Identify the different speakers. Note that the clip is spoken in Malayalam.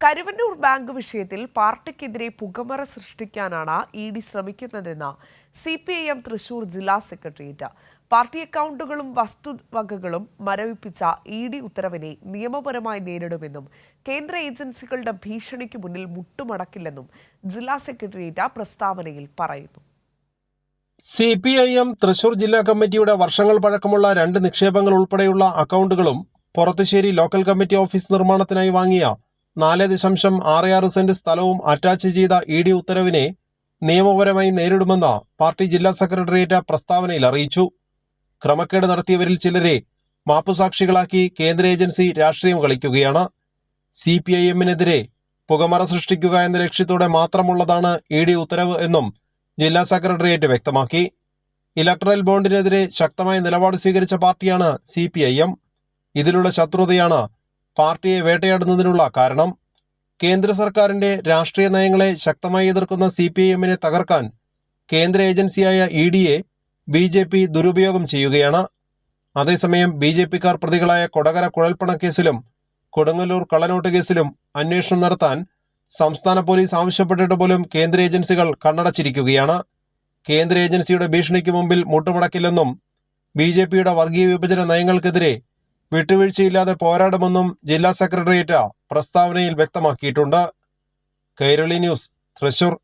Speaker 1: കരുവന്നൂർ ബാങ്ക് വിഷയത്തിൽ പാർട്ടിക്കെതിരെ പുകമറ സൃഷ്ടിക്കാനാണ് ഇ ഡി ശ്രമിക്കുന്നതെന്ന് C P I M Thrissur ജില്ലാ സെക്രട്ടേറിയറ്റ്. പാർട്ടി അക്കൗണ്ടുകളും വസ്തുവകകളും മരവിപ്പിച്ച ഇ ഡി ഉത്തരവിനെ നിയമപരമായി നേരിടുമെന്നും കേന്ദ്ര ഏജൻസികളുടെ ഭീഷണിക്ക് മുന്നിൽ മുട്ടുമടക്കില്ലെന്നും ജില്ലാ സെക്രട്ടേറിയറ്റ് പ്രസ്താവനയിൽ പറയുന്നു.
Speaker 2: C P I M Thrissur ജില്ലാ കമ്മിറ്റിയുടെ വർഷങ്ങൾ പഴക്കമുള്ള രണ്ട് നിക്ഷേപങ്ങൾ ഉൾപ്പെടെയുള്ള അക്കൗണ്ടുകളും പുറത്തുശ്ശേരി ലോക്കൽ കമ്മിറ്റി ഓഫീസ് നിർമ്മാണത്തിനായി വാങ്ങിയ നാല് ദശാംശം ആറ് ആറ് സെന്റ് സ്ഥലവും അറ്റാച്ച് ചെയ്ത ഇ ഡി ഉത്തരവിനെ നിയമപരമായി നേരിടുമെന്ന് പാർട്ടി ജില്ലാ സെക്രട്ടേറിയറ്റ് പ്രസ്താവനയിൽ അറിയിച്ചു. ക്രമക്കേട് നടത്തിയവരിൽ ചിലരെ മാപ്പുസാക്ഷികളാക്കി കേന്ദ്ര ഏജൻസി രാഷ്ട്രീയം കളിക്കുകയാണ്. സി പി ഐ എമ്മിനെതിരെ പുകമറ സൃഷ്ടിക്കുക എന്ന ലക്ഷ്യത്തോടെ മാത്രമുള്ളതാണ് ഇ ഡി ഉത്തരവ് എന്നും ജില്ലാ സെക്രട്ടേറിയറ്റ് വ്യക്തമാക്കി. ഇലക്ട്രൽ ബോണ്ടിനെതിരെ ശക്തമായ നിലപാട് സ്വീകരിച്ച പാർട്ടിയാണ് സി പി ഐ എം. ഇതിലുള്ള ശത്രുതയാണ് പാർട്ടിയെ വേട്ടയാടുന്നതിനുള്ള കാരണം കേന്ദ്ര സർക്കാരിന്റെ രാഷ്ട്രീയ നയങ്ങളെ ശക്തമായി എതിർക്കുന്ന സി പി ഐ എമ്മിനെ തകർക്കാൻ കേന്ദ്ര ഏജൻസിയായ ഇ ഡിയെ ബി ജെ പി ദുരുപയോഗം ചെയ്യുകയാണ്. അതേസമയം ബി ജെ പിക്കാർ പ്രതികളായ കൊടകര കുഴൽപ്പണക്കേസിലും കൊടുങ്ങല്ലൂർ കള്ളനോട്ട് കേസിലും അന്വേഷണം നടത്താൻ സംസ്ഥാന പോലീസ് ആവശ്യപ്പെട്ടിട്ട് പോലും കേന്ദ്ര ഏജൻസികൾ കണ്ണടച്ചിരിക്കുകയാണ്. കേന്ദ്ര ഏജൻസിയുടെ ഭീഷണിക്ക് മുമ്പിൽ മുട്ടുമടക്കില്ലെന്നും ബി ജെ പിയുടെ വർഗീയ വിഭജന നയങ്ങൾക്കെതിരെ വിട്ടുവീഴ്ചയില്ലാതെ പോരാടുമെന്നും ജില്ലാ സെക്രട്ടേറിയറ്റ് പ്രസ്താവനയിൽ വ്യക്തമാക്കിയിട്ടുണ്ട്. കൈരളി ന്യൂസ് തൃശൂർ.